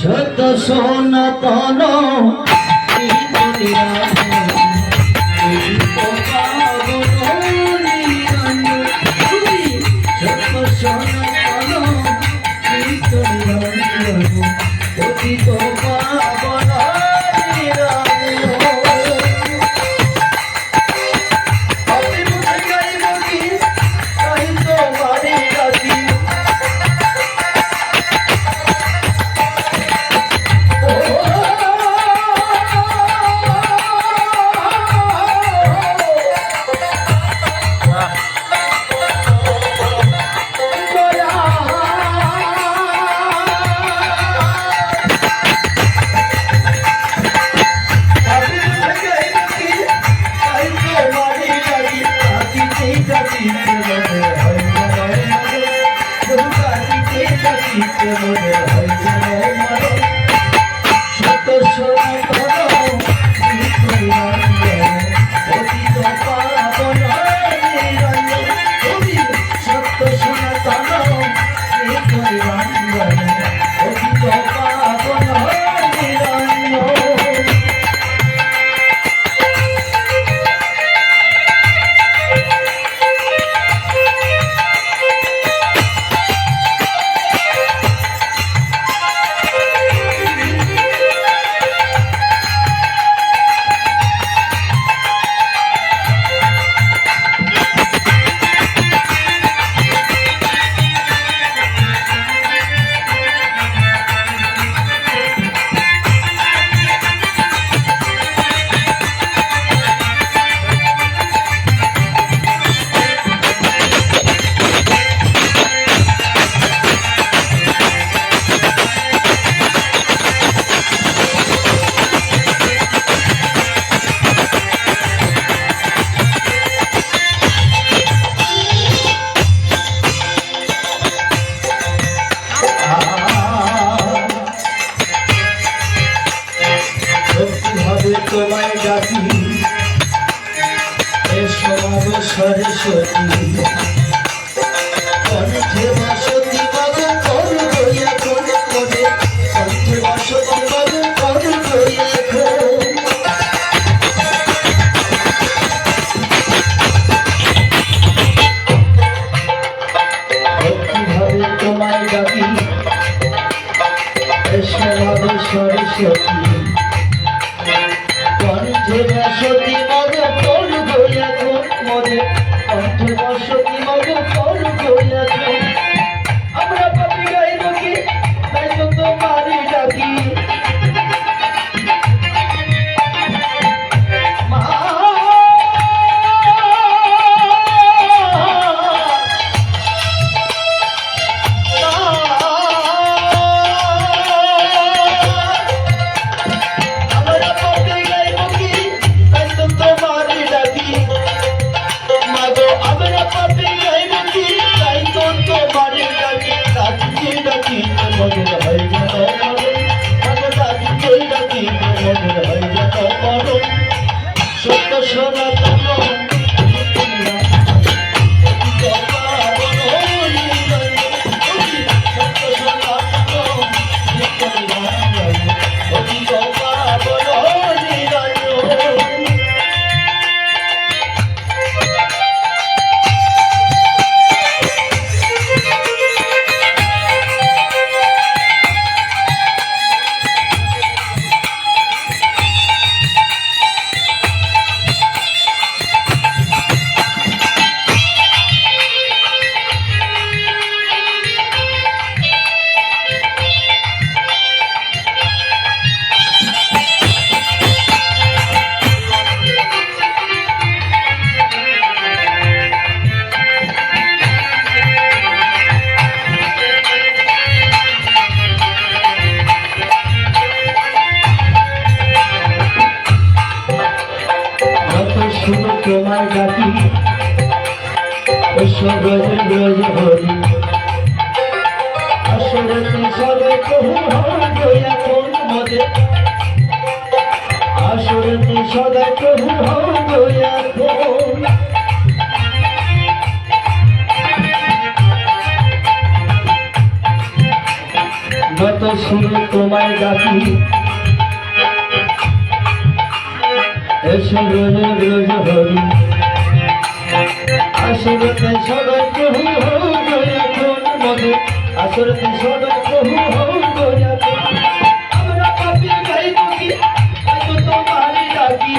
সত সনাতন। তোমায় ডাকি। এসো সরস্বতী মনে অন্ধ বসত 我觉得 গই হরি আসরতে সরে কহু হই কোন মতে আসরতে যত সুরে তোমায় ডাকি। এসো রোজ রোজ হরি। আসরতে আসর কিশোর প্রভু হও আমরা পাপি ভাই দুঃখী আজ তোমার ডাকি